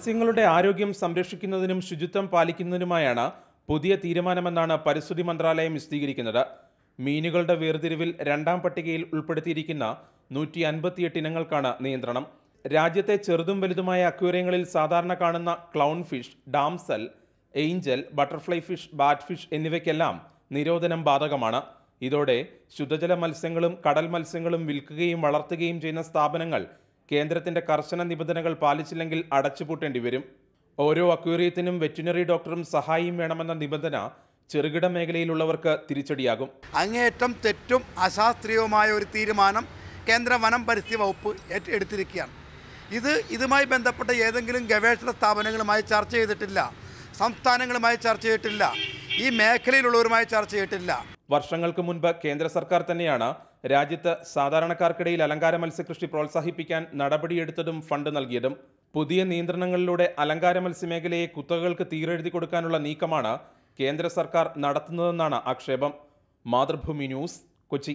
മത്സ്യങ്ങളുടെ ആരോഗ്യം സംരക്ഷിക്കുന്നതിനും ശുചിത്വം പാലിക്കുന്നതിനുമായാണ് പുതിയ തീരുമാനമെന്നാണ് പരിസ്ഥിതി മന്ത്രാലയം വിശദീകരിക്കുന്നത്. മീനുകളുടെ വേർതിരിവിൽ രണ്ടാം പട്ടികയിൽ ഉൾപ്പെടുത്തിയിരിക്കുന്ന നൂറ്റി അൻപത്തിയെട്ട് ഇനങ്ങൾക്കാണ് നിയന്ത്രണം. രാജ്യത്തെ ചെറുതും വലുതുമായ അക്വേറിയങ്ങളിൽ സാധാരണ കാണുന്ന clown fish damsel angel butterfly fish bat fish എന്നിവയ്ക്കെല്ലാം നിരോധനം ബാധകമാണ്. ഇതോടെ ശുദ്ധജല മത്സ്യങ്ങളും കടൽ മത്സ്യങ്ങളും വിൽക്കുകയും വളർത്തുകയും ചെയ്യുന്ന സ്ഥാപനങ്ങൾ കേന്ദ്രത്തിന്റെ കർശന നിബന്ധനകൾ പാലിച്ചില്ലെങ്കിൽ അടച്ചുപൂട്ടേണ്ടി വരും. ഓരോ അക്വേറിയത്തിനും വെറ്റിനറി ഡോക്ടറും സഹായിയും വേണമെന്ന നിബന്ധന ചെറുകിട മേഖലയിലുള്ളവർക്ക് തിരിച്ചടിയാകും. അങ്ങേയറ്റം തെറ്റും അശാസ്ത്രീയവുമായ ഒരു തീരുമാനം കേന്ദ്ര വനം പരിസ്ഥിതി വകുപ്പ് എടുത്തിരിക്കുകയാണ്. ഇത് ഇതുമായി ബന്ധപ്പെട്ട ഏതെങ്കിലും ഗവേഷണ സ്ഥാപനങ്ങളുമായി ചർച്ച ചെയ്തിട്ടില്ല സംസ്ഥാനങ്ങളുമായി ചർച്ച ചെയ്തിട്ടില്ല. ഈ മേഖലയിലുള്ളവരുമായി ചർച്ച ചെയ്തിട്ടില്ല. വർഷങ്ങൾക്ക് മുൻപ് കേന്ദ്ര സർക്കാർ തന്നെയാണ് രാജ്യത്ത് സാധാരണക്കാർക്കിടയിൽ അലങ്കാര മത്സ്യകൃഷി പ്രോത്സാഹിപ്പിക്കാൻ നടപടിയെടുത്തതും ഫണ്ട് നൽകിയതും. പുതിയ നിയന്ത്രണങ്ങളിലൂടെ അലങ്കാര മത്സ്യമേഖലയെ കുത്തകകൾക്ക് തീരെഴുതി കൊടുക്കാനുള്ള നീക്കമാണ് കേന്ദ്ര സർക്കാർ നടത്തുന്നതെന്നാണ് ആക്ഷേപം. മാതൃഭൂമി ന്യൂസ് കൊച്ചി.